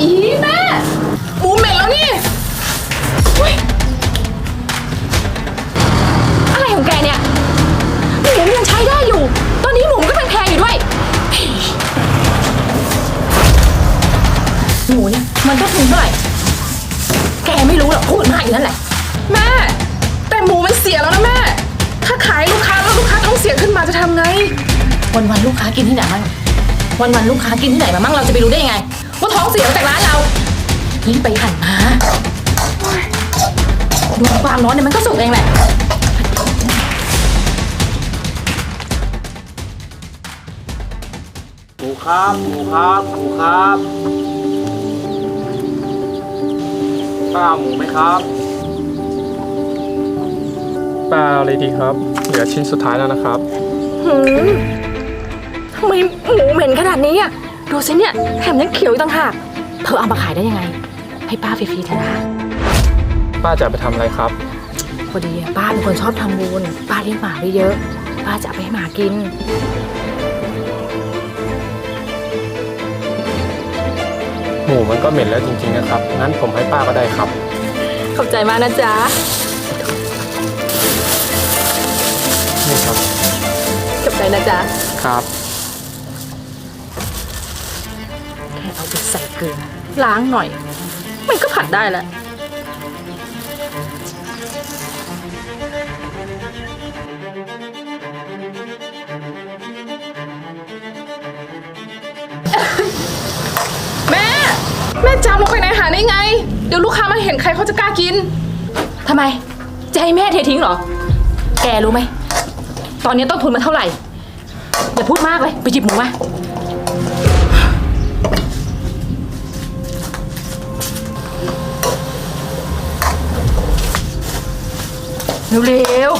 อีแม่หมูเหม็นแล้วนี่อุ๊ยอะไรของแกเนี่ยหมูยังใช้ได้อยู่ ตอนนี้หมูก็แพงๆอยู่ด้วย หมูเนี่ยมันต้องทุนเท่าไหร่ แกไม่รู้หรอกพูดมากอยู่นั่นแหละ แม่ แต่หมูมันเสียแล้วนะแม่ ถ้าขายลูกค้าแล้วลูกค้าท้องเสียขึ้นมาจะทำไง วันวันๆลูกค้ากินที่ไหนมั่งวันวันๆลูกค้ากินที่ไหนมามั่งเราจะไปรู้ได้ยังไง ว่าท้องเสียมาจากร้านเรารีบไปหันมาดูความร้อนเนี่ยมันก็สุกเองแหละหมูครับหมูครับหมูครับป้าเอาหมูไหมครับปลาอะไรดีครับ เหลือชิ้นสุดท้ายแล้วนะครับ หืมทำไมหมูเหม็นขนาดนี้อะ ดูสิเนี่ยแถมยังเขียวอีกต่างหากเธอเอามาขายได้ยังไง ให้ป้าฟรีๆเถอะนะป้าจะเอาไปทำอะไรครับ พอดีอะป้าเป็นคนชอบทำบุญป้าเลี้ยงหมาไว้เยอะ ป้าจะเอาไปให้หมากิน หมูมันก็เหม็นแล้วจริงๆนะครับ งั้นผมให้ป้าก็ได้ครับ ขอบใจมากนะจ๊ะ นี่ครับ ขอบใจนะจ๊ะ ครับ ใส่เกลือล้างหน่อย มันก็ผัดได้แล้วแม่ แม่จามลงไปในอาหารได้ไง เดี๋ยวลูกค้ามาเห็นใครเขาจะกล้ากิน ทำไม จะให้แม่เททิ้งเหรอ แกรู้ไหม ตอนนี้ต้นทุนมันเท่าไหร่ อย่าพูดมากเลย ไปหยิบหมูมา เร็ว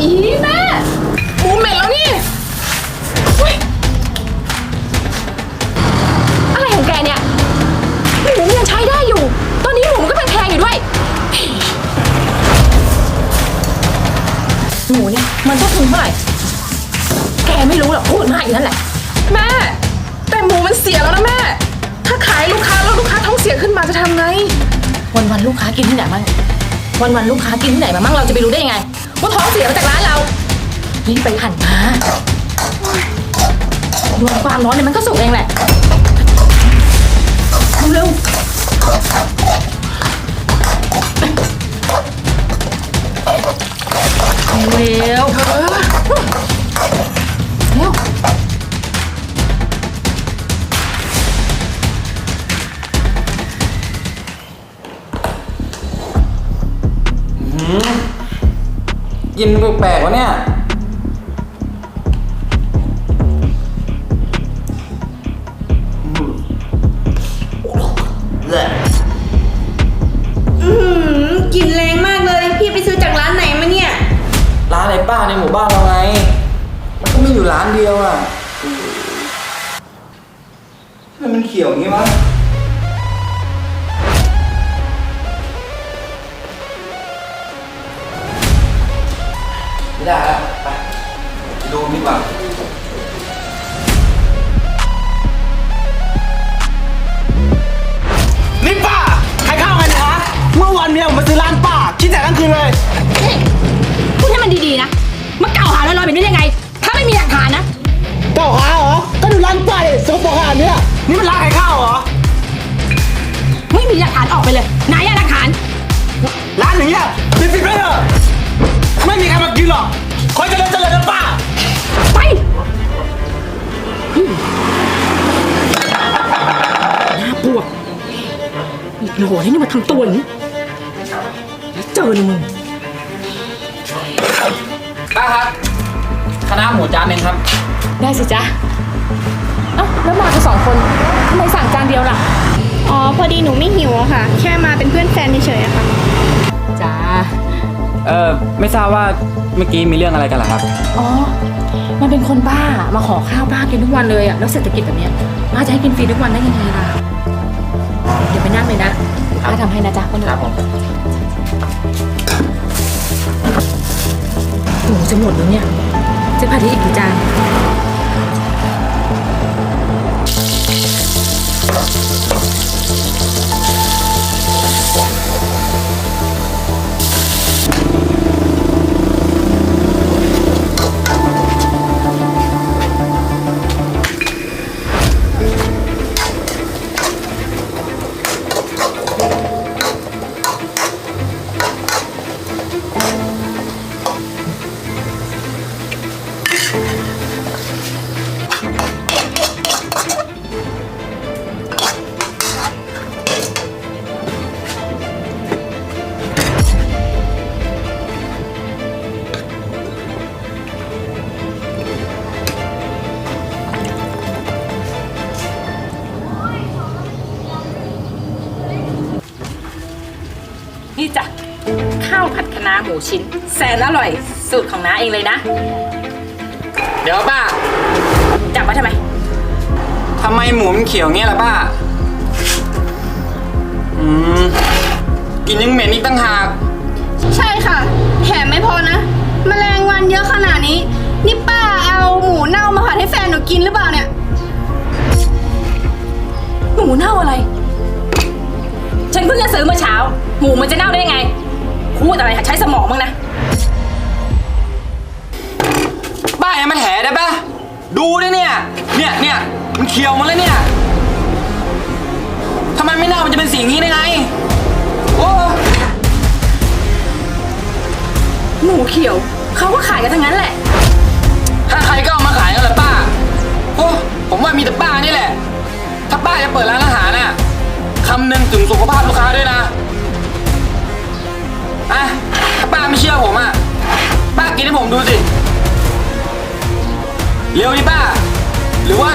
อีแม่หมูเหม็นแล้วนี่อุ๊ยอะไรของแกเนี่ยหมูยังใช้ได้อยู่ ตอนนี้หมูมันก็แพงๆอยู่ด้วย หมูเนี่ยมันต้องทุนเท่าไหร่ แกไม่รู้หรอกพูดมากอยู่นั่นแหละ แม่ แต่หมูมันเสียแล้วนะแม่ ลูกค้าแล้วลูกค้าท้องเสียขึ้นมาจะทำไง วันวันๆลูกค้ากินที่ไหนมั่งวันวันๆลูกค้ากินที่ไหนมามั่งเราจะไปรู้ได้ยังไงว่าท้องเสียมาจากร้านเรารีบไปหันมาดูความร้อนเนี่ยมันก็สุกเองแหละเร็วๆเร็วเร็ว กินแปลกๆวะเนี่ยกลิ่นแรงมากเลย พี่ไปซื้อจากร้านไหนมาเนี่ย ร้านไหนป้าในหมู่บ้านเราไง มันก็ไม่อยู่ร้านเดียวอะทำไมมันเขียวอย่างงี้วะ ไม่ได้แล้วไปไปดูดีกว่านี่ป้าใครเข้ากันเนี่ยฮะเมื่อวันเมียผมมาซื้อร้านป้าคิดแต่ทั้งคืนเลยพูดให้มันดีๆนะ มากล่าวหาลอยๆแบบนี้ได้ยังไง ถ้าไม่มีหลักฐานนะ เจ้าหาเหรอ ก็ดูร้านป้าดิสกปรกขนา ทำตัวอย่างนี้แล้วเจอเลยมึงป้าครับคณะหมูจานหนึงครับ ได้สิจ๊ะเอ้าแล้วมากันสองคนทำไมสั่งจานเดียวล่ะ อ๋อ พอดีหนูไม่หิวอะค่ะ แค่มาเป็นเพื่อนแฟนเฉยๆอะค่ะ จ้าเออไม่ทราบว่าเมื่อกี้มีเรื่องอะไรกันเหรอครับ อ๋อ มันเป็นคนบ้า มาขอข้าวป้ากินทุกวันเลยอะแล้วเศรษฐกิจแบบเนี้ยป้าจะให้กินฟรีทุกวันได้ยังไงล่ะ เดี๋ยวไปนั่งเลยนะ ป้าทำให้นะจ๊ะคนหนึ่งครับผมหมูจะหมดแล้วเนี่ย จะผัดได้อีกกี่จานาหมูชิ้น แสนอร่อยสูตรของน้าเองเลยนะ เดี๋ยวป้าจับไว้ทำไม ทำไมหมูมันเขียวเงี้ยล่ะป้า อืมกลินยังเหม็นอีกตั้งหาก ใช่ค่ะ แถมไม่พอนะแมลงวันเยอะขนาดนี้ นี่ป้าเอาหมูเน่ามาผัดให้แฟนหนูกินหรือเปล่าเนี่ย หมูเน่าอะไร ฉันเพิ่งจะซื้อเมื่อเช้า หมูมันจะเน่าได้ยังไงพู ดอะไรใช้สมองบ้างนะป้าอย่ามาแถได้ปะดูดิเนี่ย เนี่ยเนี่ยมันเขียวหมาแล้วเนี่ยทำไมไม่เน่ามันจะเป็นสีนี้ได้ไง โอ้หมูเขียว เขาก็ขายกันทั้งนั้นแหละ เร็วดิป้า หรือว่า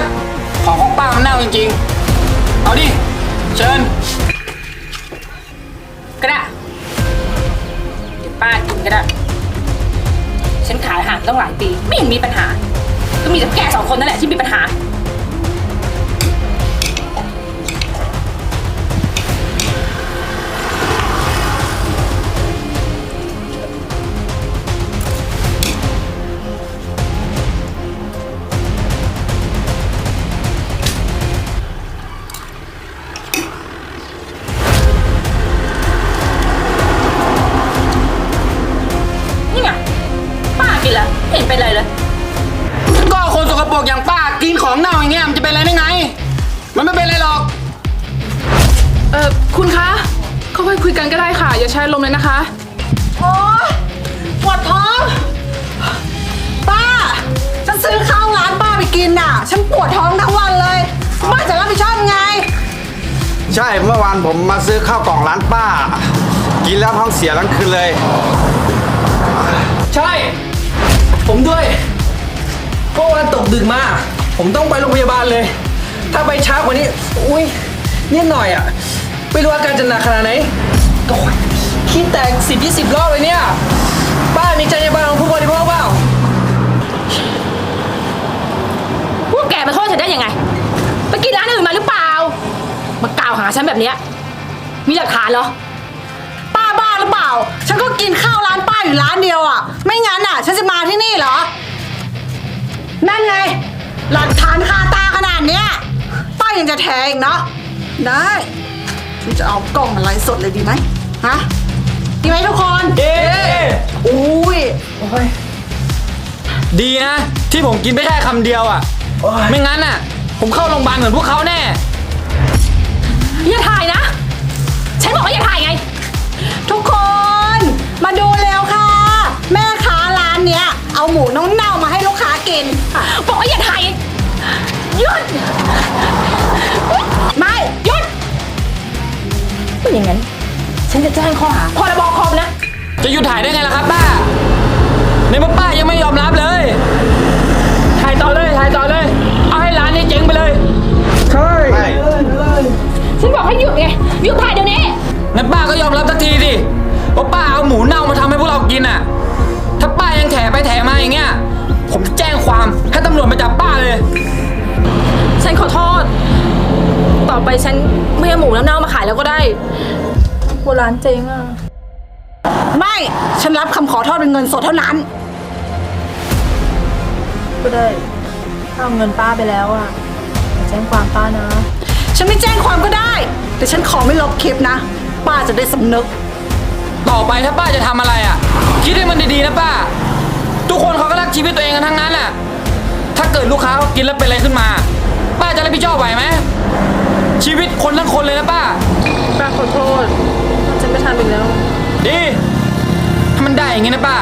ของของป้ามันเน่าจริงๆ เอาดิ เชิญ ก็ได้เดี๋ยวป้ากินก็ได้ ฉันขายอาหารต้องหลายปี ไม่เห็นมีปัญหา ก็มีแต่แกสองคนนั่นแหละที่มีปัญหา ของเน่าอย่างเงี้ยมันจะเป็นอะไรได้ไง มันไม่เป็นไรหรอก เออคุณคะค่อยๆคุยกันก็ได้ค่ะ อย่าใช้ลมณ์เลยนะคะ โอ๊ยปวดท้อง ป้า ฉันซื้อข้าวร้านป้าไปกินน่ะ ฉันปวดท้องทั้งวันเลย ป้าจะรับผิดชอบไง ใช่เมื่อวานผมมาซื้อข้าวกล่องร้านป้า กินแล้วท้องเสียทั้งคืนเลย ใช่ ผมด้วยเมื่อวานตกดึกมา ผมต้องไปโรงพยาบาลเลย ถ้าไปช้ากว่านี้ อุ้ยนิดหน่อยอะไม่รู้อาการจะหนักขนาดไหนโอ้ยขี้แตกสิบยี่สิบรอบเลยเนี่ย ป้ามีจรรยาบรรณของผู้บริโภคเปล่า พวกแกมาโทษฉันได้ยังไง ไปกินร้านอื่นมาหรือเปล่า มากล่าวหาฉันแบบเนี้ยมีหลักฐานเหรอ ป้าบ้าหรือเปล่า ฉันก็กินข้าวร้านป้าอยู่ร้านเดียวอะ ไม่งั้นอะ ฉันจะมาที่นี่เหรอ นั่นไง หลักฐานคาตาขนาดเนี้ยป้ายังจะแทงอีกเนาะได้ฉันจะเอากล้องมาไลฟ์สดเลยดีไหมฮะดีไหมทุกคนเอ๊อุ้ยดีนะ ที่ผมกินไปแค่คำเดียวอะไม่งั้นอะ ผมเข้าโรงพยาบาลเหมือนพวกเขาแน่ ดไม่ หยุดไม่อย่างนั้น ฉันจะแจ้งข้อหาพรบคอมนะ จะหยุดถ่ายได้ไงล่ะครับป้า ในเมื่อป้ายังไม่ยอมรับเลย ถ่ายต่อเลย ถ่ายต่อเลย เอาให้ร้านนี้เจ๊งไปเลย ใช่ฉันบอกให้หยุดไง หยุดถ่ายเดี๋ยวนี้ งั้นป้าก็ยอมรับสักทีสิว่าป้าเอาหมูเน่ามาทำให้พวกเรากินอะ ถ้าป้ายังแถไปแถมาอย่างเงี้ย ผมจะแจ้งความ มาขายแล้วก็ได้โบราณเจ๊งอะ ไม่ ฉันรับคำขอโทษเป็นเงินสดเท่านั้น ก็ได้ถ้าเอาเงินป้าไปแล้วอะแจ้งความป้านะ ฉันไม่แจ้งความก็ได้ แต่ฉันขอไม่ลบคลิปนะ ป้าจะได้สำนึก ต่อไปถ้าป้าจะทำอะไรอะ คิดให้มันดีๆนะป้า ทุกคนเขาก็รักชีวิตตัวเองกันทั้งนั้นอะ ถ้าเกิดลูกค้าเขากินแล้วเป็นอะไรขึ้นมา ป้าจะรับผิดชอบไหวไหม ชีวิตคนทั้งคนเลยนะป้า ป้าขอโทษฉันไม่ทำอีกแล้ว ดี ถ้ามันได้อย่างงี้นะป้า